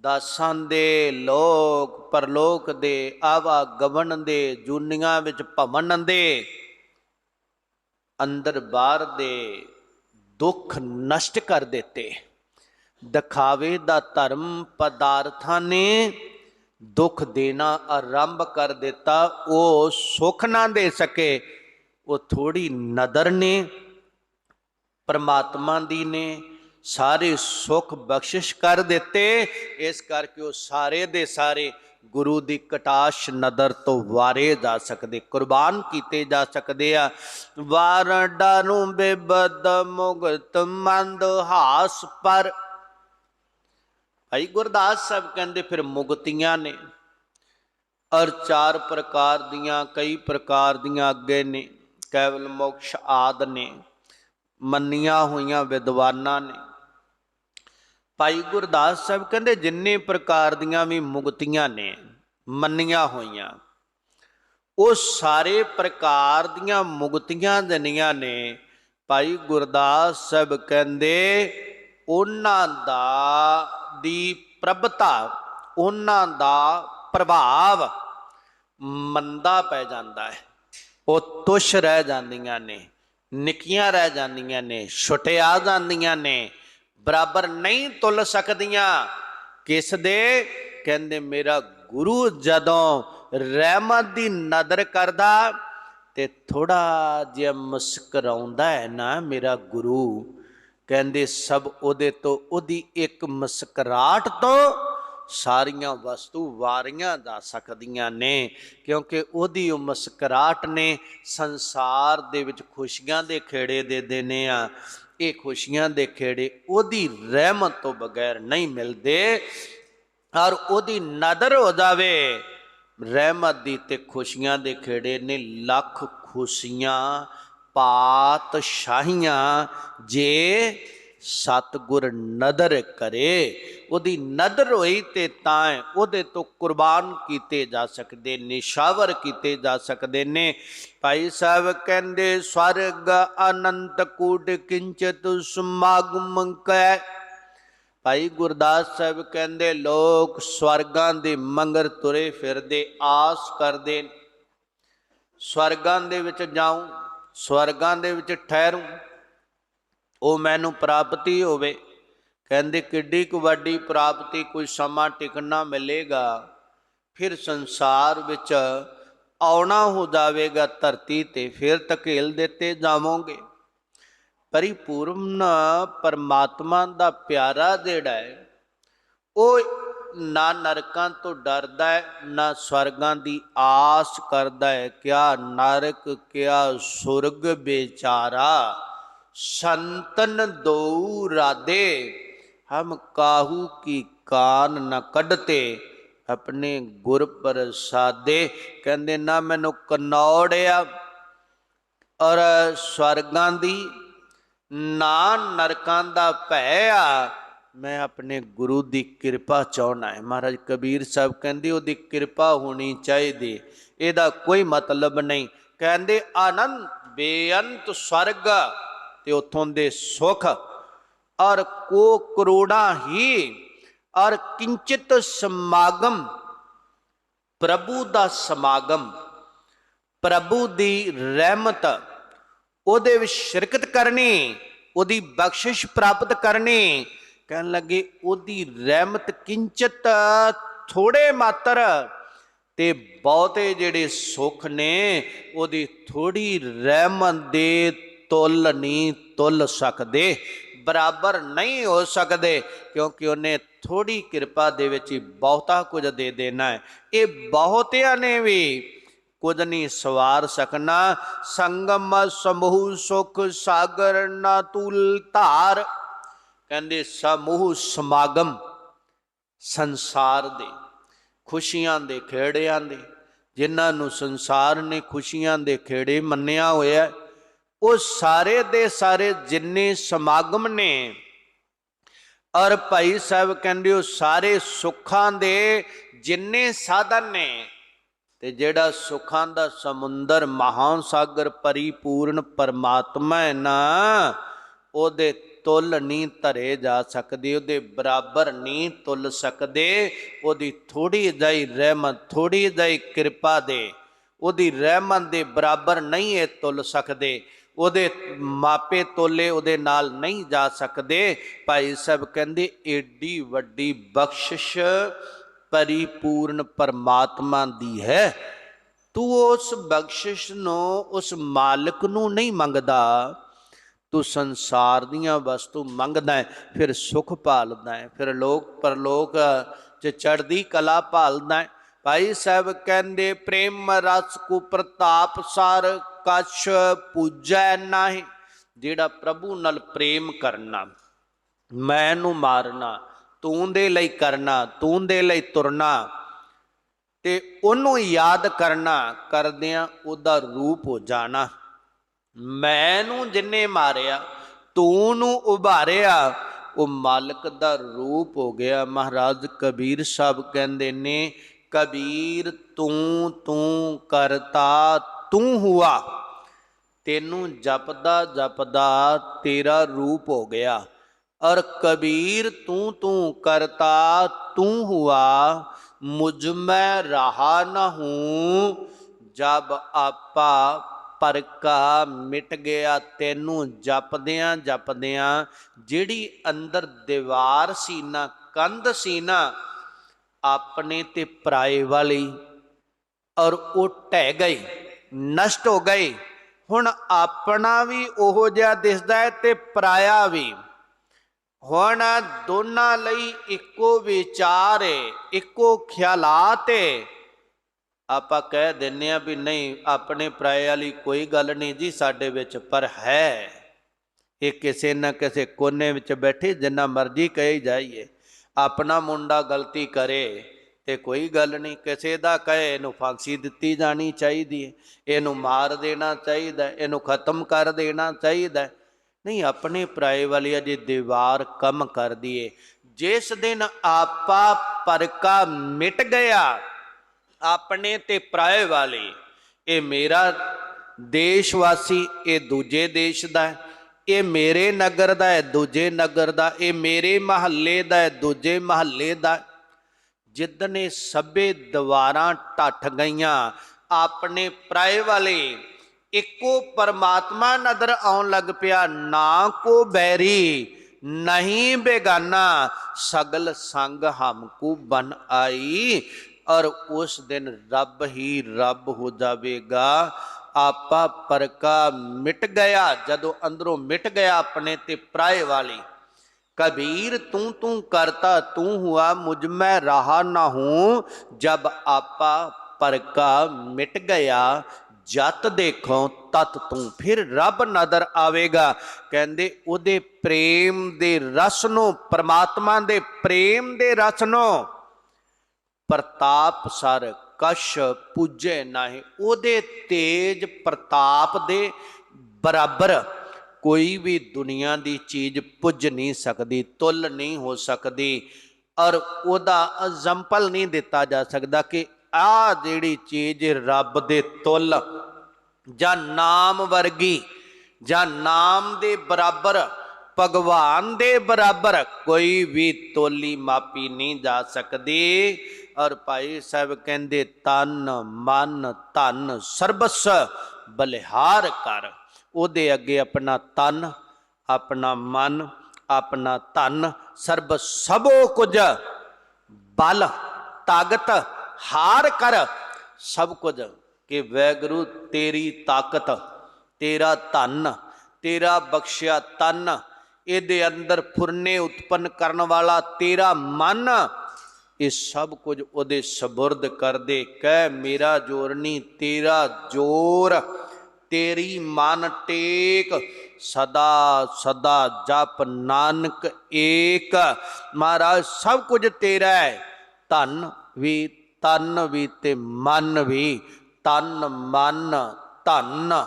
ਦਾਸਾਂ ਦੇ ਲੋਕ, ਪਰਲੋਕ ਦੇ ਆਵਾ ਗਵਨ ਦੇ, ਜੁਨੀਆਂ ਵਿੱਚ ਭਵਨ ਦੇ। ਅੰਦਰ ਬਾਹਰ ਦੇ ਦੁੱਖ ਨਸ਼ਟ ਕਰ ਦਿੱਤੇ। ਦਿਖਾਵੇ ਦਾ ਧਰਮ ਪਦਾਰਥਾਂ ਨੇ ਦੁੱਖ ਦੇਣਾ ਆਰੰਭ ਕਰ ਦਿੱਤਾ। ਉਹ ਸੁਖ ਨਾ ਦੇ ਸਕੇ, ਉਹ ਥੋੜੀ ਨਦਰ ਨੇ, ਪਰਮਾਤਮਾ ਦੀ ਨੇ ਸਾਰੇ ਸੁਖ ਬਖਸ਼ਿਸ਼ ਕਰ ਦਿੱਤੇ, ਇਸ ਕਰਕੇ ਉਹ ਸਾਰੇ ਦੇ ਸਾਰੇ ਗੁਰੂ ਦੀ ਕਟਾਸ਼ ਨਦਰ ਤੋਂ ਵਾਰੇ ਜਾ ਸਕਦੇ, ਕੁਰਬਾਨ ਕੀਤੇ ਜਾ ਸਕਦੇ ਆ। ਵਾਰ ਡਾਰੂ ਬੇਬਦ ਮੁਗਤ ਮੰਦ ਹਾਸ ਪਰ, ਭਾਈ ਗੁਰਦਾਸ ਸਾਹਿਬ ਕਹਿੰਦੇ ਫਿਰ ਮੁਗਤੀਆਂ ਨੇ ਔਰ ਚਾਰ ਪ੍ਰਕਾਰ ਦੀਆਂ, ਕਈ ਪ੍ਰਕਾਰ ਦੀਆਂ ਅੱਗੇ ਨੇ, ਕੇਵਲ ਮੋਕਸ਼ ਆਦ ਨੇ, ਮੰਨੀਆਂ ਹੋਈਆਂ ਵਿਦਵਾਨਾਂ ਨੇ। ਭਾਈ ਗੁਰਦਾਸ ਸਾਹਿਬ ਕਹਿੰਦੇ ਜਿੰਨੇ ਪ੍ਰਕਾਰ ਦੀਆਂ ਵੀ ਮੁਕਤੀਆਂ ਨੇ, ਮੰਨੀਆਂ ਹੋਈਆਂ, ਉਹ ਸਾਰੇ ਪ੍ਰਕਾਰ ਦੀਆਂ ਮੁਕਤੀਆਂ ਜਨੀਆਂ ਨੇ, ਭਾਈ ਗੁਰਦਾਸ ਸਾਹਿਬ ਕਹਿੰਦੇ ਉਹਨਾਂ ਦਾ ਦੀ ਪ੍ਰਭਤਾ, ਉਹਨਾਂ ਦਾ ਪ੍ਰਭਾਵ ਮੰਦਾ ਪੈ ਜਾਂਦਾ ਹੈ। ਉਹ ਤੁਸ਼ ਰਹਿ ਜਾਂਦੀਆਂ ਨੇ, ਨਿੱਕੀਆਂ ਰਹਿ ਜਾਂਦੀਆਂ ਨੇ ਛੁਟਿਆ ਜਾਂਦੀਆਂ ਨੇ ਬਰਾਬਰ ਨਹੀਂ ਤੁਲ ਸਕਦੀਆਂ। ਕਿਸ ਦੇ? ਕਹਿੰਦੇ, ਮੇਰਾ ਗੁਰੂ ਜਦੋਂ ਰਹਿਮਤ ਦੀ ਨਦਰ ਕਰਦਾ ਤੇ ਥੋੜਾ ਜਿਹਾ ਮੁਸਕਰਾਉਂਦਾ ਹੈ ਨਾ ਮੇਰਾ ਗੁਰੂ। ਕਹਿੰਦੇ, ਸਭ ਉਹਦੇ ਤੋਂ, ਉਹਦੀ ਇੱਕ ਮੁਸਕਰਾਹਟ ਤੋਂ ਸਾਰੀਆਂ ਵਸਤੂ ਵਾਰੀਆਂ ਜਾ ਸਕਦੀਆਂ ਨੇ, ਕਿਉਂਕਿ ਉਹਦੀ ਉਹ ਮੁਸਕਰਾਹਟ ਨੇ ਸੰਸਾਰ ਦੇ ਵਿੱਚ ਖੁਸ਼ੀਆਂ ਦੇ ਖੇੜੇ ਦੇ ਦੇਣੇ ਆ। ਇਹ ਖੁਸ਼ੀਆਂ ਦੇ ਖੇੜੇ ਉਹਦੀ ਰਹਿਮਤ ਤੋਂ ਬਗੈਰ ਨਹੀਂ ਮਿਲਦੇ, ਔਰ ਉਹਦੀ ਨਦਰ ਹੋ ਜਾਵੇ। ਰਹਿਮਤ ਦੀ ਤੇ ਖੁਸ਼ੀਆਂ ਦੇ ਖੇੜੇ ਨੇ ਲੱਖ ਖੁਸ਼ੀਆਂ, ਪਾਤਸ਼ਾਹੀਆਂ, ਜੇ ਸਤਗੁਰ ਨਦਰ ਕਰੇ, ਉਹਦੀ ਨਦਰ ਹੋਈ ਤੇ ਤਾਂ ਉਹਦੇ ਤੋਂ ਕੁਰਬਾਨ ਕੀਤੇ ਜਾ ਸਕਦੇ ਨਿਸ਼ਾਵਰ ਕੀਤੇ ਜਾ ਸਕਦੇ ਨੇ। ਭਾਈ ਸਾਹਿਬ ਕਹਿੰਦੇ, ਸਵਰਗ ਅਨੰਤ ਕੂਟ ਕਿੰਚਤ ਸਮਾਗਮ ਕੈ। ਭਾਈ ਗੁਰਦਾਸ ਸਾਹਿਬ ਕਹਿੰਦੇ, ਲੋਕ ਸਵਰਗਾਂ ਦੇ ਮੰਗਰ ਤੁਰੇ ਫਿਰਦੇ, ਆਸ ਕਰਦੇ ਸਵਰਗਾਂ ਦੇ ਵਿੱਚ ਜਾਉ, ਸਵਰਗਾਂ ਦੇ ਵਿੱਚ ਠਹਿਰੂੰ ਉਹ ਮੈਨੂੰ ਪ੍ਰਾਪਤੀ ਹੋਵੇ। ਕਹਿੰਦੇ, ਕਿੱਡੀ ਕੁ ਵੱਡੀ ਪ੍ਰਾਪਤੀ, ਕੋਈ ਸਮਾਂ ਟਿਕਣਾ ਮਿਲੇਗਾ। ਫਿਰ ਸੰਸਾਰ ਵਿੱਚ ਆਉਣਾ ਹੋ ਜਾਵੇਗਾ ਧਰਤੀ ਤੇ, ਫਿਰ ਧਕੇਲ ਦਿੱਤੇ ਜਾਵੋਗੇ। ਪਰਿਪੂਰਨ ਪਰਮਾਤਮਾ ਦਾ ਪਿਆਰਾ ਜਿਹੜਾ ਹੈ, ਉਹ ਨਾ ਨਰਕਾਂ ਤੋਂ ਡਰਦਾ ਹੈ, ਨਾ ਸਵਰਗਾਂ ਦੀ ਆਸ ਕਰਦਾ ਹੈ, ਕਿਆ ਨਰਕ, ਕਿਆ ਸੁਰਗ ਬੇਚਾਰਾ। ਸੰਤਨ ਦੋ ਰਾਦੇ ਹਮ ਕਾਹੂ ਕੀ ਕਾਨ ਨ ਕੱਢਤੇ, ਆਪਣੇ ਗੁਰ ਪ੍ਰਸਾਦੇ। ਕਹਿੰਦੇ, ਨਾ ਮੈਨੂੰ ਕਨੌੜਿਆ ਔਰ ਸਵਰਗਾਂ ਦੀ, ਨਾ ਨਰਕਾਂ ਦਾ ਭੈ ਆ, ਮੈਂ ਆਪਣੇ ਗੁਰੂ ਦੀ ਕਿਰਪਾ ਚਾਹਣਾ ਹੈ ਮਹਾਰਾਜ ਕਬੀਰ ਸਾਹਿਬ ਕਹਿੰਦੇ, ਉਹਦੀ ਕਿਰਪਾ ਹੋਣੀ ਚਾਹੀਦੀ। ਇਹਦਾ ਕੋਈ ਮਤਲਬ ਨਹੀਂ। ਕਹਿੰਦੇ, ਆਨੰਦ ਬੇਅੰਤ ਸਵਰਗ। ਤੇ ਉਥੋਂ ਦੇ ਸੁਖ। ਔਰ ਕੋ ਕਰੋੜਾਂ ਹੀ ਔਰ ਕਿੰਚਿਤ ਸਮਾਗਮ, ਪ੍ਰਭੂ ਦਾ ਸਮਾਗਮ, ਪ੍ਰਭੂ ਦੀ ਰਹਿਮਤ, ਉਹਦੇ ਵਿੱਚ ਸ਼ਿਰਕਤ ਕਰਨੀ, ਉਹਦੀ ਬਖਸ਼ਿਸ਼ ਪ੍ਰਾਪਤ ਕਰਨੀ, ਕਹਿਣ ਲੱਗੇ ਉਹਦੀ ਰਹਿਮਤ ਕਿੰਚਤ ਥੋੜੇ ਮਾਤਰ ਤੇ ਬਹੁਤੇ ਜਿਹੜੇ ਸੁੱਖ ਨੇ, ਉਹਦੀ ਥੋੜੀ ਰਹਿਮਤ ਦੇ ਤੁਲ ਨਹੀਂ ਤੁਲ ਸਕਦੇ, ਬਰਾਬਰ ਨਹੀਂ ਹੋ ਸਕਦੇ, ਕਿਉਂਕਿ ਉਹਨੇ ਥੋੜੀ ਕਿਰਪਾ ਦੇ ਵਿੱਚ ਹੀ ਬਹੁਤਾ ਕੁਝ ਦੇ ਦੇਣਾ ਹੈ। ਇਹ ਬਹੁਤਿਆਂ ਨੇ ਵੀ ਕੁਝ ਨਹੀਂ ਸਵਾਰ ਸਕਣਾ। ਸੰਗਮ ਸਮੂਹ ਸੁਖ ਸਾਗਰ ਨਾ ਤੁਲ ਧਾਰ, ਕਹਿੰਦੇ ਸਮੂਹ ਸਮਾਗਮ ਸੰਸਾਰ ਦੇ, ਖੁਸ਼ੀਆਂ ਦੇ ਖੇੜਿਆਂ ਦੇ, ਜਿਨ੍ਹਾਂ ਨੂੰ ਸੰਸਾਰ ਨੇ ਖੁਸ਼ੀਆਂ ਦੇ ਖੇੜੇ ਮੰਨਿਆ ਹੋਇਆ ਉਹ ਸਾਰੇ ਦੇ ਸਾਰੇ ਜਿੰਨੇ ਸਮਾਗਮ ਨੇ, ਔਰ ਭਾਈ ਸਾਹਿਬ ਕਹਿੰਦੇ ਉਹ ਸਾਰੇ ਸੁੱਖਾਂ ਦੇ ਜਿੰਨੇ ਸਾਧਨ ਨੇ, ਤੇ ਜਿਹੜਾ ਸੁੱਖਾਂ ਦਾ ਸਮੁੰਦਰ ਮਹਾਨ ਸਾਗਰ ਪਰਿਪੂਰਨ ਪਰਮਾਤਮਾ ਹੈ ਨਾ, ਉਹਦੇ ਤੁਲ ਨਹੀਂ ਧਰੇ ਜਾ ਸਕਦੇ, ਉਹਦੇ ਬਰਾਬਰ ਨਹੀਂ ਤੁਲ ਸਕਦੇ, ਉਹਦੀ ਥੋੜੀ ਜਿਹੀ ਰਹਿਮਤ ਥੋੜੀ ਜਿਹੀ ਕਿਰਪਾ ਦੇ, ਉਹਦੀ ਰਹਿਮਤ ਦੇ ਬਰਾਬਰ ਨਹੀਂ ਇਹ ਤੁਲ ਸਕਦੇ। ਉਹਦੇ ਮਾਪੇ ਤੋਲੇ ਉਹਦੇ ਨਾਲ ਨਹੀਂ ਜਾ ਸਕਦੇ। ਭਾਈ ਸਾਹਿਬ ਕਹਿੰਦੇ, ਏਡੀ ਵੱਡੀ ਬਖਸ਼ਿਸ਼ ਪਰਿਪੂਰਨ ਪਰਮਾਤਮਾ ਦੀ ਹੈ। ਤੂੰ ਉਸ ਬਖਸ਼ਿਸ਼ ਨੂੰ, ਉਸ ਮਾਲਕ ਨੂੰ ਨਹੀਂ ਮੰਗਦਾ। ਤੂੰ ਸੰਸਾਰ ਦੀਆਂ ਵਸਤੂ ਮੰਗਦਾ ਹੈ, ਫਿਰ ਸੁਖ ਭਾਲਦਾ ਹੈ, ਫਿਰ ਲੋਕ ਪਰਲੋਕ ਚ ਚੜਦੀ ਕਲਾ ਭਾਲਦਾ ਹੈ। ਭਾਈ ਸਾਹਿਬ ਕਹਿੰਦੇ, ਪ੍ਰੇਮ ਰਸ ਕੋ ਪ੍ਰਤਾਪ ਸਾਰ ਕਛ ਪੂਜੈ ਨਾਹੀ। ਜਿਹੜਾ ਪ੍ਰਭੂ ਨਾਲ ਪ੍ਰੇਮ ਕਰਨਾ ਮੈਂ ਨੂੰ ਮਾਰਨਾ, ਤੂੰ ਦੇ ਲਈ ਕਰਨਾ, ਤੂੰ ਦੇ ਲਈ ਤੁਰਨਾ ਤੇ ਉਹਨੂੰ ਯਾਦ ਕਰਨਾ, ਕਰਦਿਆਂ ਉਹਦਾ ਰੂਪ ਹੋ ਜਾਣਾ। ਮੈਂ ਨੂੰ ਜਿੰਨੇ ਮਾਰਿਆ, ਤੂੰ ਨੂੰ ਉਭਾਰਿਆ, ਉਹ ਮਾਲਕ ਦਾ ਰੂਪ ਹੋ ਗਿਆ। ਮਹਾਰਾਜ ਕਬੀਰ ਸਾਹਿਬ ਕਹਿੰਦੇ ਨੇ ਕਬੀਰ ਤੂੰ ਤੂੰ ਕਰਤਾ, ਤੂੰ ਹੁਆ। ਤੈਨੂੰ ਜਪਦਾ ਜਪਦਾ ਤੇਰਾ ਰੂਪ ਹੋ ਗਿਆ। ਔਰ ਕਬੀਰ ਤੂੰ ਤੂੰ ਕਰਤਾ, ਤੂੰ ਹੁਆ। ਮੁਝ ਮੈਂ ਰਹਾ ਨਾ ਹੂੰ। ਜਬ ਆਪਾ ਪਰਕਾ ਮਿਟ ਗਿਆ, ਤੈਨੂੰ ਜਪਦਿਆਂ ਜਪਦਿਆਂ। ਜਿਹੜੀ ਅੰਦਰ ਦੀਵਾਰ ਸੀ ਨਾ, ਕੰਧ ਸੀ ਨਾ ਆਪਣੇ ਤੇ ਪਰਾਏ ਵਾਲੀ ਔਰ ਉਹ ਢਹਿ ਗਈ ਨਸ਼ਟ ਹੋ ਗਈ ਹੁਣ ਆਪਣਾ ਵੀ ਉਹੋ ਜਿਹਾ ਦਿਸਦਾ ਹੈ ਤੇ ਪਰਾਇਆ ਵੀ। ਹੁਣ ਦੋਨਾਂ ਲਈ ਇੱਕੋ ਵਿਚਾਰ ਹੈ, ਇੱਕੋ ਖਿਆਲਾਤ ਹੈ। ਆਪਾਂ ਕਹਿ ਦਿੰਨੇ ਆ ਵੀ ਨਹੀਂ, ਆਪਣੇ ਪਰਾਏ ਵਾਲੀ ਕੋਈ ਗੱਲ ਨਹੀਂ ਜੀ ਸਾਡੇ ਵਿੱਚ, ਪਰ ਹੈ। ਇਹ ਕਿਸੇ ਨਾ ਕਿਸੇ ਕੋਨੇ ਵਿੱਚ ਬੈਠੇ, ਜਿੰਨਾ ਮਰਜ਼ੀ ਕਹੀ ਜਾਈਏ। ਆਪਣਾ ਮੁੰਡਾ ਗਲਤੀ ਕਰੇ ਤੇ ਕੋਈ ਗੱਲ ਨਹੀਂ, ਕਿਸੇ ਦਾ ਕਹੇ, ਇਹਨੂੰ ਫਾਂਸੀ ਦਿੱਤੀ ਜਾਣੀ ਚਾਹੀਦੀ ਹੈ। ਇਹਨੂੰ ਮਾਰ ਦੇਣਾ ਚਾਹੀਦਾ ਇਹਨੂੰ ਖਤਮ ਕਰ ਦੇਣਾ ਚਾਹੀਦਾ ਨਹੀਂ, ਆਪਣੇ ਪਰਾਏ ਵਾਲੀ ਅਜੇ ਦੀਵਾਰ ਕੰਮ ਕਰਦੀ ਏ। ਜਿਸ ਦਿਨ ਆਪਾ ਪਰਕਾ ਮਿਟ ਗਿਆ, ਆਪਣੇ ਤੇ ਪਰਾਏ ਵਾਲੇ, ਇਹ ਮੇਰਾ ਦੇਸ਼ ਵਾਸੀ ਇਹ ਦੂਜੇ ਦੇਸ਼ ਦਾ ਹੈ। ਇਹ ਮੇਰੇ ਨਗਰ ਦਾ ਹੈ, ਦੂਜੇ ਨਗਰ ਦਾ, ਇਹ ਮੇਰੇ ਮਹੱਲੇ ਦਾ ਹੈ, ਦੂਜੇ ਮਹੱਲੇ ਦਾ ਹੈ। ਜਿੱਦਨੇ ਸਭੇ ਦੀਵਾਰਾਂ ਟੱਠ ਗਈਆਂ, ਆਪਣੇ ਪਰਾਏ ਵਾਲੇ ਇੱਕੋ ਪਰਮਾਤਮਾ ਨਦਰ ਆਉਣ ਲੱਗ ਪਿਆ, ਨਾ ਕੋ ਬੈਰੀ, ਨਹੀਂ ਬੇਗਾਨਾ, ਸਗਲ ਸੰਗ ਹਮਕੂ ਬਨ ਆਈ ਔਰ ਉਸ ਦਿਨ ਰੱਬ ਹੀ ਰੱਬ ਹੋ ਜਾਵੇਗਾ ਆਪਾ ਪਰਕਾ ਮਿਟ ਗਿਆ, ਜਦੋਂ ਅੰਦਰੋਂ ਮਿਟ ਗਿਆ ਆਪਣੇ ਤੇ ਪ੍ਰਾਏ ਵਾਲੀ। ਕਬੀਰ, ਤੂੰ ਤੂੰ ਕਰਤਾ, ਤੂੰ ਹੁਆ, ਮੁਝ ਮੈਂ ਰਹਾ ਨਾ ਹੂੰ। ਜਬ ਆਪਾ ਪਰਕਾ ਮਿਟ ਗਿਆ, ਜਤ ਦੇਖੋ, ਤਤ ਤੂੰ ਫਿਰ ਰੱਬ ਨਦਰ ਆਵੇਗਾ। ਕਹਿੰਦੇ, ਉਹਦੇ ਪ੍ਰੇਮ ਦੇ ਰਸ ਨੂੰ ਪਰਮਾਤਮਾ ਦੇ ਪ੍ਰੇਮ ਦੇ ਰਸ ਨੂੰ ਪ੍ਰਤਾਪ ਸਰ ਕਸ਼ ਪੂਜੇ ਨਾਹੀ, ਉਹਦੇ ਤੇਜ ਪ੍ਰਤਾਪ ਦੇ ਬਰਾਬਰ ਕੋਈ ਵੀ ਦੁਨੀਆ ਦੀ ਚੀਜ਼ ਪੁੱਜ ਨਹੀਂ ਸਕਦੀ, ਤੁਲ ਨਹੀਂ ਹੋ ਸਕਦੀ ਔਰ ਉਹਦਾ ਐਗਜ਼ਾਮਪਲ ਨਹੀਂ ਦਿੱਤਾ ਜਾ ਸਕਦਾ ਕਿ ਆ ਜਿਹੜੀ ਚੀਜ਼ ਰੱਬ ਦੇ ਤੁਲ ਜਾਂ ਨਾਮ ਵਰਗੀ ਜਾਂ ਨਾਮ ਦੇ ਬਰਾਬਰ, ਭਗਵਾਨ ਦੇ ਬਰਾਬਰ ਕੋਈ ਵੀ ਤੋਲੀ ਮਾਪੀ ਨਹੀਂ ਜਾ ਸਕਦੀ। ਔਰ ਭਾਈ ਸਾਹਿਬ ਕਹਿੰਦੇ, ਤਨ, ਮਨ, ਧਨ, ਸਰਬਸ ਬਲਿਹਾਰ ਕਰ। ਉਹਦੇ ਅੱਗੇ ਆਪਣਾ ਤਨ, ਆਪਣਾ ਮਨ, ਆਪਣਾ ਧਨ ਸਰਬ ਸਭੋ ਕੁਝ ਬਲ, ਤਾਕਤ, ਹਾਰ ਕਰ। ਸਭ ਕੁਝ ਕਿ ਵੈਗੁਰੂ ਤੇਰੀ ਤਾਕਤ, ਤੇਰਾ ਧਨ, ਤੇਰਾ ਬਖਸ਼ਿਆ ਤਨ, ਇਹਦੇ ਅੰਦਰ ਫੁਰਨੇ ਉਤਪੰਨ ਕਰਨ ਵਾਲਾ ਤੇਰਾ ਮਨ ਇਹ ਸਭ ਕੁਝ ਉਹਦੇ ਸਬੁਰਦ ਕਰਦੇ, ਕਹਿ ਮੇਰਾ ਜੋਰ ਤੇਰਾ ਜੋਰ, ਤੇਰੀ ਮਨ ਟੇਕ, ਸਦਾ ਸਦਾ ਜਪ ਨਾਨਕ ਏਕ। ਮਹਾਰਾਜ, ਸਭ ਕੁਝ ਤੇਰਾ ਹੈ। ਧਨ ਵੀ ਤਨ ਵੀ ਤੇ ਮਨ ਵੀ ਤਨ ਮਨ, ਧਨ।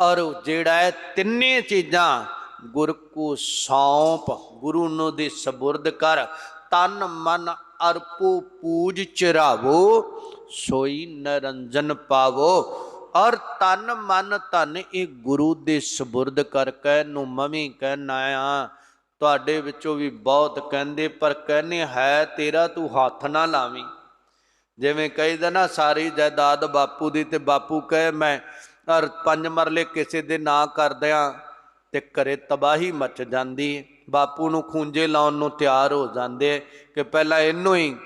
ਔਰ ਜਿਹੜਾ ਹੈ ਤਿੰਨੇ ਚੀਜ਼ਾਂ, ਗੁਰ ਕੋ ਸੌਂਪ, ਗੁਰੂ ਨੂੰ ਦੇ ਸਬੁਰਦ ਕਰ ਤਨ ਮਨ ਅਰਪੋ ਪੂਜ ਚਰਾਵੋ, ਸੋਈ ਨਰੰਜਨ ਪਾਵੋ। ਔਰ ਤਨ ਮਨ ਧਨ ਇਹ ਗੁਰੂ ਦੇ ਸਬੁਰਦ ਕਰ ਕਹਿ, ਨੂੰ ਮਮੀ ਕਹਿਣਾ ਆ। ਤੁਹਾਡੇ ਵਿੱਚੋਂ ਵੀ ਬਹੁਤ ਕਹਿੰਦੇ, ਪਰ ਕਹਿੰਨੇ ਹੈ, ਤੇਰਾ ਤੂੰ ਹੱਥ ਨਾ ਲਾਵੀਂ। ਜਿਵੇਂ ਕਹਿੰਦਾ ਨਾ, ਸਾਰੀ ਜਾਇਦਾਦ ਬਾਪੂ ਦੀ ਤੇ ਬਾਪੂ ਕਹੇ, ਮੈਂ ਔਰ ਪੰਜ ਮਰਲੇ ਕਿਸੇ ਦੇ ਨਾਂ ਕਰਦਿਆਂ ਤੇ ਘਰੇ ਤਬਾਹੀ ਮਚ ਜਾਂਦੀ ਹੈ। ਬਾਪੂ ਨੂੰ ਖੂੰਜੇ ਲਾਉਣ ਨੂੰ ਤਿਆਰ ਹੋ ਜਾਂਦੇ ਕਿ ਪਹਿਲਾਂ ਇਹਨੂੰ ਹੀ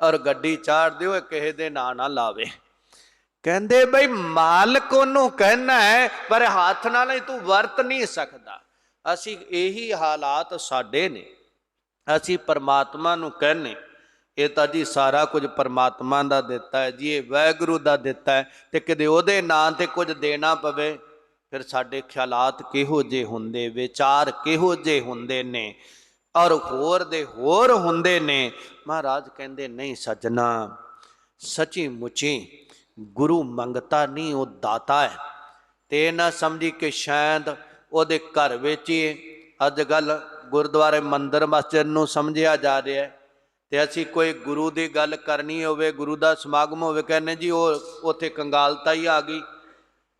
ਔਰ ਗੱਡੀ ਚਾੜ ਦਿਓ, ਇਹ ਕਿਸੇ ਦੇ ਨਾਂ ਨਾ ਲਾਵੇ। ਕਹਿੰਦੇ ਬਈ ਮਾਲਕ ਉਹਨੂੰ ਕਹਿਣਾ ਹੈ, ਪਰ ਹੱਥ ਨਾਲ ਹੀ ਤੂੰ ਵਰਤ ਨਹੀਂ ਸਕਦਾ। ਅਸੀਂ ਇਹੀ ਹਾਲਾਤ ਸਾਡੇ ਨੇ। ਅਸੀਂ ਪਰਮਾਤਮਾ ਨੂੰ ਕਹਿੰਨੇ ਇਹ ਤਾਂ ਜੀ ਸਾਰਾ ਕੁਝ ਪਰਮਾਤਮਾ ਦਾ ਦਿੱਤਾ ਹੈ ਜੀ, ਇਹ ਵਾਹਿਗੁਰੂ ਦਾ ਦਿੱਤਾ ਹੈ ਤੇ ਕਿਤੇ ਉਹਦੇ ਨਾਂ ਤੇ ਕੁਝ ਦੇਣਾ ਪਵੇ। ਫਿਰ ਸਾਡੇ ਖਿਆਲਾਤ ਕਿਹੋ ਜੇ ਹੁੰਦੇ, ਵਿਚਾਰ ਕਿਹੋ ਜੇ ਹੁੰਦੇ ਨੇ, ਔਰ ਹੋਰ ਦੇ ਹੋਰ ਹੁੰਦੇ ਨੇ। ਮਹਾਰਾਜ ਕਹਿੰਦੇ, ਨਹੀਂ ਸਜਣਾ, ਸੱਚੀ ਮੁੱਚੀ ਗੁਰੂ ਮੰਗਤਾ ਨਹੀਂ, ਉਹ ਦਾਤਾ ਹੈ। ਤੇ ਇਹ ਨਾ ਸਮਝੀ ਕਿ ਸ਼ਾਇਦ ਉਹਦੇ ਘਰ ਵਿੱਚ ਹੀ ਅੱਜ ਕੱਲ ਗੁਰਦੁਆਰੇ ਮੰਦਰ ਮਸਜਿਦ ਨੂੰ ਸਮਝਿਆ ਜਾ ਰਿਹਾ ਹੈ। ਤੇ ਅਸੀਂ ਕੋਈ ਗੁਰੂ ਦੀ ਗੱਲ ਕਰਨੀ ਹੋਵੇ, ਗੁਰੂ ਦਾ ਸਮਾਗਮ ਹੋਵੇ, ਕਹਿੰਦੇ ਜੀ, ਉਹ ਉੱਥੇ ਕੰਗਾਲਤਾ ਹੀ ਆ ਗਈ।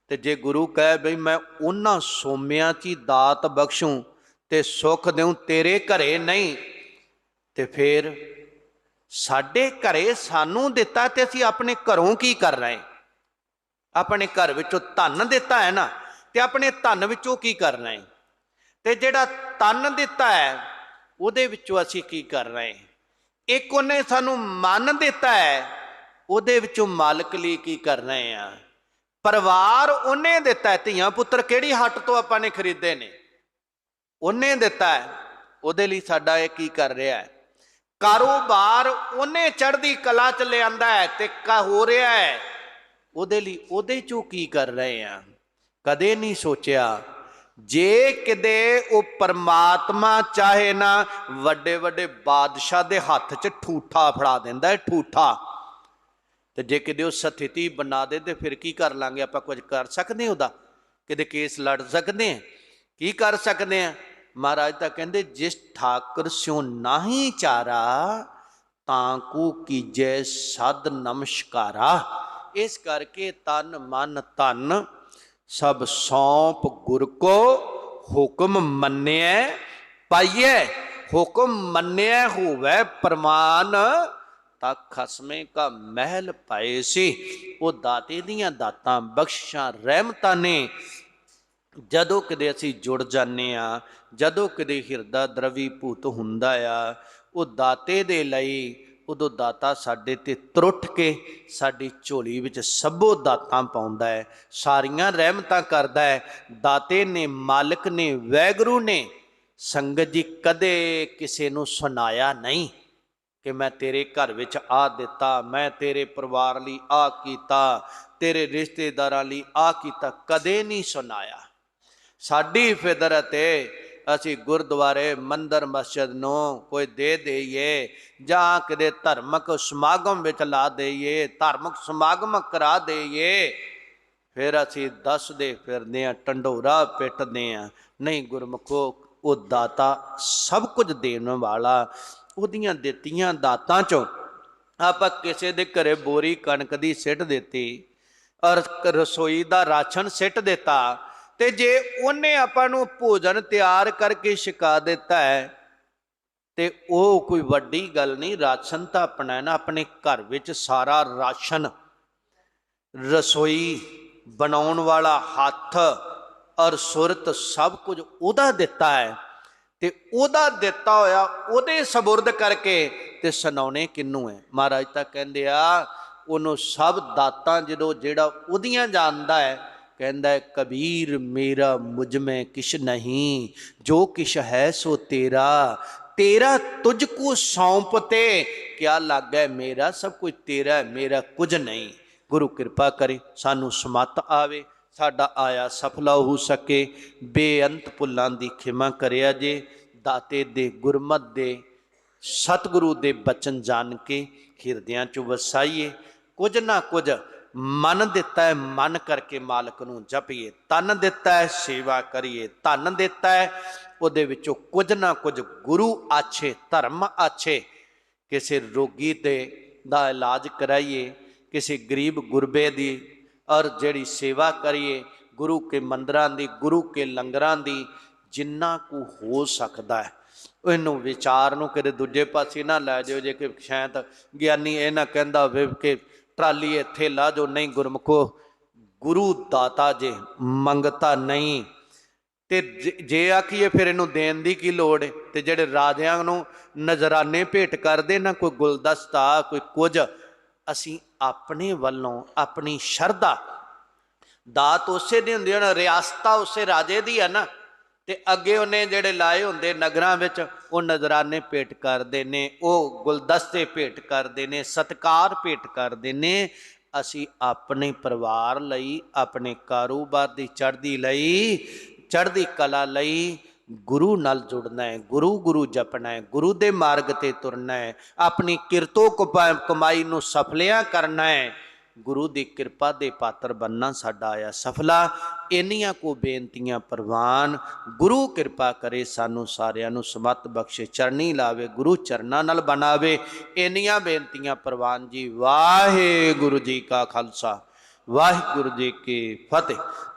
ਤੇ ਜੇ ਗੁਰੂ ਕਹੇ ਬਈ ਮੈਂ ਉਹਨਾਂ ਸੋਮਿਆਂ 'ਚ ਹੀ ਦਾਤ ਬਖਸ਼ੂੰ ਤੇ ਸੁੱਖ ਦੇਉ ਤੇਰੇ ਘਰੇ ਨਹੀਂ, ਤੇ ਫਿਰ ਸਾਡੇ ਘਰੇ ਸਾਨੂੰ ਦਿੱਤਾ ਤੇ ਅਸੀਂ ਆਪਣੇ ਘਰੋਂ ਕੀ ਕਰ ਰਹੇ? ਆਪਣੇ ਘਰ ਵਿੱਚੋਂ ਧਨ ਦਿੱਤਾ ਹੈ ਨਾ, ਤੇ ਆਪਣੇ ਧਨ ਵਿੱਚੋਂ ਕੀ ਕਰ ਰਹੇ? ਤੇ ਜਿਹੜਾ ਤਨ ਦਿੱਤਾ ਹੈ, ਉਹਦੇ ਵਿੱਚੋਂ ਅਸੀਂ ਕੀ ਕਰ ਰਹੇ? ਇੱਕ ਉਹਨੇ ਸਾਨੂੰ ਮਨ ਦਿੱਤਾ ਹੈ, ਉਹਦੇ ਵਿੱਚੋਂ ਮਾਲਕ ਲਈ ਕੀ ਕਰ ਰਹੇ ਆ? ਪਰਿਵਾਰ ਉਹਨੇ ਦਿੱਤਾ ਧੀਆਂ ਪੁੱਤਰ, ਕਿਹੜੀ ਹੱਟ ਤੋਂ ਆਪਾਂ ਨੇ ਖਰੀਦੇ ਨੇ? ਉਹਨੇ ਦਿੱਤਾ ਹੈ। ਉਹਦੇ ਲਈ ਸਾਡਾ ਇਹ ਕੀ ਕਰ ਰਿਹਾ ਹੈ? ਕਾਰੋਬਾਰ ਉਹਨੇ ਚੜ੍ਹਦੀ ਕਲਾ ਚ ਲਿਆਂਦਾ ਹੈ ਤੇ ਕਾ ਹੋ ਰਿਹਾ ਹੈ। ਉਹਦੇ ਲਈ ਉਹਦੇ ਚੋਂ ਕੀ ਕਰ ਰਹੇ ਆ ਕਦੇ ਨਹੀਂ ਸੋਚਿਆ। ਜੇ ਕਿਤੇ ਉਹ ਪਰਮਾਤਮਾ ਚਾਹੇ ਨਾ ਵੱਡੇ ਵੱਡੇ ਬਾਦਸ਼ਾਹ ਦੇ ਹੱਥ 'ਚ ਠੂਠਾ ਫੜਾ ਦਿੰਦਾ ਹੈ, ਠੂਠਾ। ਤੇ ਜੇ ਕਿਤੇ ਉਹ ਸਥਿਤੀ ਬਣਾ ਦੇ ਤੇ ਫਿਰ ਕੀ ਕਰ ਲਾਂਗੇ? ਆਪਾਂ ਕੁਝ ਕਰ ਸਕਦੇ ਉਹਦਾ? ਕਿਤੇ ਕੇਸ ਲੜ ਸਕਦੇ ਹਾਂ? ਕੀ ਕਰ ਸਕਦੇ ਹਾਂ? ਮਹਾਰਾਜ ਤਾਂ ਕਹਿੰਦੇ, ਜਿਸ ਠਾਕਰ ਸਿਓ ਨਾਹੀ ਚਾਰਾ, ਤਾਂ ਕੋ ਕੀਜੈ ਸਦ ਨਮਸਕਾਰਾ। ਇਸ ਕਰਕੇ ਤਨ ਮਨ ਧਨ, ਸਭ ਸੌਂਪ ਗੁਰ ਕੋ ਹੁਕਮ ਮੰਨਿਆ ਪਾਈਐ। ਹੁਕਮ ਮੰਨਿਆ ਹੋਵੇ ਪ੍ਰਮਾਨ ਤਾਂ ਖਸਮੇ ਕਾ ਮਹਿਲ ਪਾਏ ਸੀ। ਉਹ ਦਾਤੇ ਦੀਆਂ ਦਾਤਾਂ ਬਖਸ਼ਾਂ ਰਹਿਮਤਾਂ ਨੇ। ਜਦੋਂ ਕਦੇ ਅਸੀਂ ਜੁੜ ਜਾਂਦੇ ਆ ਜਦੋਂ ਕਦੇ ਹਿਰਦਾ ਦਰਵੀ ਭੂਤ ਹੁੰਦਾ ਆ, ਉਹ ਦਾਤੇ ਦੇ ਲਈ ਉਦੋਂ ਦਾਤਾ ਸਾਡੇ ਤੇ ਤਰੁੱਠ ਕੇ ਸਾਡੀ ਝੋਲੀ ਵਿੱਚ ਸਭੋ ਦਾਤਾਂ ਪਾਉਂਦਾ ਹੈ, ਸਾਰੀਆਂ ਰਹਿਮਤਾਂ ਕਰਦਾ ਹੈ। ਦਾਤੇ ਨੇ, ਮਾਲਕ ਨੇ, ਵੈਗਰੂ ਨੇ ਸੰਗਤ ਜੀ ਕਦੇ ਕਿਸੇ ਨੂੰ ਸੁਣਾਇਆ ਨਹੀਂ। ਕਿ ਮੈਂ ਤੇਰੇ ਘਰ ਵਿੱਚ ਆ ਦਿੱਤਾ, ਮੈਂ ਤੇਰੇ ਪਰਿਵਾਰ ਲਈ ਆ ਕੀਤਾ, ਤੇਰੇ ਰਿਸ਼ਤੇਦਾਰਾਂ ਲਈ ਆ ਕੀਤਾ, ਕਦੇ ਨਹੀਂ ਸੁਣਾਇਆ। ਸਾਡੀ ਫਿਦਰਤ ਏ ਅਸੀਂ ਗੁਰਦੁਆਰੇ ਮੰਦਰ ਮਸਜਿਦ ਨੂੰ ਕੋਈ ਦੇ ਦੇਈਏ ਜਾਂ ਕਿਤੇ ਧਰਮਕ ਸਮਾਗਮ ਵਿੱਚ ਲਾ ਦੇਈਏ, ਧਾਰਮਿਕ ਸਮਾਗਮ ਕਰਾ ਦੇਈਏ, ਫਿਰ ਅਸੀਂ ਦੱਸਦੇ ਫਿਰਦੇ ਆ ਟੰਡੋਰਾ ਪਿੱਟਦੇ ਆ ਨਹੀਂ ਗੁਰਮਖੋ, ਉਹ ਦਾਤਾ ਸਭ ਕੁਝ ਦੇਣ ਵਾਲਾ ਉਹਦੀਆਂ ਦਿੱਤੀਆਂ ਦਾਤਾਂ ਚੋਂ ਆਪਾਂ ਕਿਸੇ ਦੇ ਘਰੇ ਬੋਰੀ ਕਣਕ ਦੀ ਸਿੱਟ ਦਿੱਤੀ ਔਰ ਰਸੋਈ ਦਾ ਰਾਸ਼ਨ ਸਿੱਟ ਦਿੱਤਾ ਤੇ ਜੇ ਉਹਨੇ ਆਪਾਂ ਨੂੰ ਭੋਜਨ ਤਿਆਰ ਕਰਕੇ ਛਕਾ ਦਿੱਤਾ ਹੈ, ਤੇ ਉਹ ਕੋਈ ਵੱਡੀ ਗੱਲ ਨਹੀਂ, ਰਾਸ਼ਨ ਤਾਂ ਆਪਣਾ ਨਾ, ਆਪਣੇ ਘਰ ਵਿੱਚ ਸਾਰਾ ਰਾਸ਼ਨ, ਰਸੋਈ ਬਣਾਉਣ ਵਾਲਾ ਹੱਥ ਔਰ ਸੁਰਤ ਸਭ ਕੁਝ ਉਹਦਾ ਦਿੱਤਾ ਹੈ। ਤੇ ਉਹਦਾ ਦਿੱਤਾ ਹੋਇਆ, ਉਹਦੇ ਸਬੁਰਦ ਕਰਕੇ ਤੇ ਸੁਣਾਉਣੇ ਕਿੰਨੂੰ ਹੈ? ਮਹਾਰਾਜ ਤਾਂ ਕਹਿੰਦੇ ਆ, ਉਹਨੂੰ ਸਭ ਦਾਤਾਂ ਜਦੋਂ ਜਿਹੜਾ ਉਹਦੀਆਂ ਜਾਣਦਾ ਹੈ, ਕਹਿੰਦਾ ਹੈ, ਕਬੀਰ ਮੇਰਾ ਮੁਝ ਮੈਂ ਕਿਛ ਨਹੀਂ, ਜੋ ਕਿਛ ਹੈ ਸੋ ਤੇਰਾ ਤੇਰਾ ਤੁਝ ਕੋ ਸੌਂਪਤੇ ਕਿਆ ਲੱਗੈ ਮੇਰਾ, ਸਭ ਕੁਝ ਤੇਰਾ ਮੇਰਾ ਕੁਝ ਨਹੀਂ। ਗੁਰੂ ਕਿਰਪਾ ਕਰੇ, ਸਾਨੂੰ ਸਮਤ ਆਵੇ। ਸਾਡਾ ਆਇਆ ਸਫਲਾ ਹੋ ਸਕੇ। ਬੇਅੰਤ ਭੁੱਲਾਂ ਦੀ ਖਿਮਾ ਕਰਿਆ ਜੇ। ਦਾਤੇ ਦੇ ਗੁਰਮਤ ਦੇ, ਸਤਿਗੁਰੂ ਦੇ ਬਚਨ ਜਾਣ ਕੇ ਹਿਰਦਿਆਂ ਚ ਵਸਾਈਏ। ਕੁਝ ਨਾ ਕੁਝ ਮਨ ਦਿੱਤਾ ਹੈ, ਮਨ ਕਰਕੇ ਮਾਲਕ ਨੂੰ ਜਪੀਏ। ਤਨ ਦਿੱਤਾ ਹੈ, ਸੇਵਾ ਕਰੀਏ। ਧਨ ਦਿੱਤਾ ਹੈ, ਉਹਦੇ ਵਿੱਚੋਂ ਕੁਝ ਨਾ ਕੁਝ ਗੁਰੂ ਆਛੇ, ਧਰਮ ਆਛੇ। ਕਿਸੇ ਰੋਗੀ ਤੇ ਦਾ ਇਲਾਜ ਕਰਾਈਏ। ਕਿਸੇ ਗਰੀਬ ਗੁਰਬੇ ਦੀ ਔਰ ਜਿਹੜੀ ਸੇਵਾ ਕਰੀਏ ਗੁਰੂ ਕੇ ਮੰਦਰਾਂ ਦੀ, ਗੁਰੂ ਕੇ ਲੰਗਰਾਂ ਦੀ, ਜਿੰਨਾ ਕੁ ਹੋ ਸਕਦਾ ਹੈ। ਇਹਨੂੰ ਵਿਚਾਰ ਨੂੰ ਕਿਤੇ ਦੂਜੇ ਪਾਸੇ ਨਾ ਲੈ ਜਾਓ ਜੇ ਕਿ ਸ਼ਾਇਦ ਗਿਆਨੀ ਇਹ ਨਾ ਕਹਿੰਦਾ ਹੋਵੇ ਕਿ ਟਰਾਲੀ ਇੱਥੇ ਲਾ ਜੋ ਨਹੀਂ ਗੁਰਮਖੋ, ਗੁਰੂ ਦਾਤਾ ਜੇ ਮੰਗਤਾ ਨਹੀਂ। ਤੇ ਜੇ- ਜੇ ਆਖੀਏ ਫਿਰ ਇਹਨੂੰ ਦੇਣ ਦੀ ਕੀ ਲੋੜ ਹੈ? ਤੇ ਜਿਹੜੇ ਰਾਜਿਆਂ ਨੂੰ ਨਜ਼ਰਾਨੇ ਭੇਟ ਕਰਦੇ ਨਾ, ਕੋਈ ਗੁਲਦਸਤਾ, ਕੋਈ ਕੁਝ, ਅਸੀਂ ਆਪਣੇ ਵੱਲੋਂ ਆਪਣੀ ਸ਼ਰਧਾ। ਦਾਤ ਉਸੇ ਦੀ ਹੁੰਦੀ ਹੈ ਰਿਆਸਤਾ ਉਸੇ ਰਾਜੇ ਦੀ ਹੈ ਨਾ, ਤੇ ਅੱਗੇ ਉਹਨੇ ਜਿਹੜੇ ਲਾਏ ਹੁੰਦੇ ਨਗਰਾਂ ਵਿੱਚ, ਉਹ ਨਜ਼ਰਾਨੇ ਭੇਟ ਕਰਦੇ ਨੇ, ਉਹ ਗੁਲਦਸਤੇ ਭੇਟ ਕਰਦੇ ਨੇ, ਸਤਕਾਰ ਭੇਟ ਕਰਦੇ ਨੇ। ਅਸੀਂ ਆਪਣੇ ਪਰਿਵਾਰ ਲਈ, ਆਪਣੇ ਕਾਰੋਬਾਰ ਦੀ ਚੜ੍ਹਦੀ ਲਈ, ਚੜ੍ਹਦੀ ਕਲਾ ਲਈ ਗੁਰੂ ਨਾਲ ਜੁੜਨਾ ਹੈ, ਗੁਰੂ ਗੁਰੂ ਜਪਣਾ ਹੈ, ਗੁਰੂ ਦੇ ਮਾਰਗ ਤੇ ਤੁਰਨਾ ਹੈ, ਆਪਣੀ ਕਿਰਤੋ ਕਪਾ- ਕਮਾਈ ਨੂੰ ਸਫਲਿਆਂ ਕਰਨਾ ਹੈ। ਗੁਰੂ ਦੀ ਕਿਰਪਾ ਦੇ ਪਾਤਰ ਬੰਨਾ ਸਾਡਾ ਆਇਆ ਸਫਲਾ। ਇੰਨੀਆਂ ਕੋ ਬੇਨਤੀਆਂ ਪ੍ਰਵਾਨ। ਗੁਰੂ ਕਿਰਪਾ ਕਰੇ ਸਾਨੂੰ ਸਾਰਿਆਂ ਨੂੰ ਸਮਤ ਬਖਸ਼ੇ, ਚਰਨੀ ਲਾਵੇ, ਗੁਰੂ ਚਰਨਾਂ ਨਾਲ ਬਣਾਵੇ। ਇੰਨੀਆਂ ਬੇਨਤੀਆਂ ਪ੍ਰਵਾਨ ਜੀ, ਵਾਹਿਗੁਰੂ ਜੀ ਕਾ ਖਾਲਸਾ, ਵਾਹਿਗੁਰੂ ਜੀ ਕੀ ਫਤਿਹ।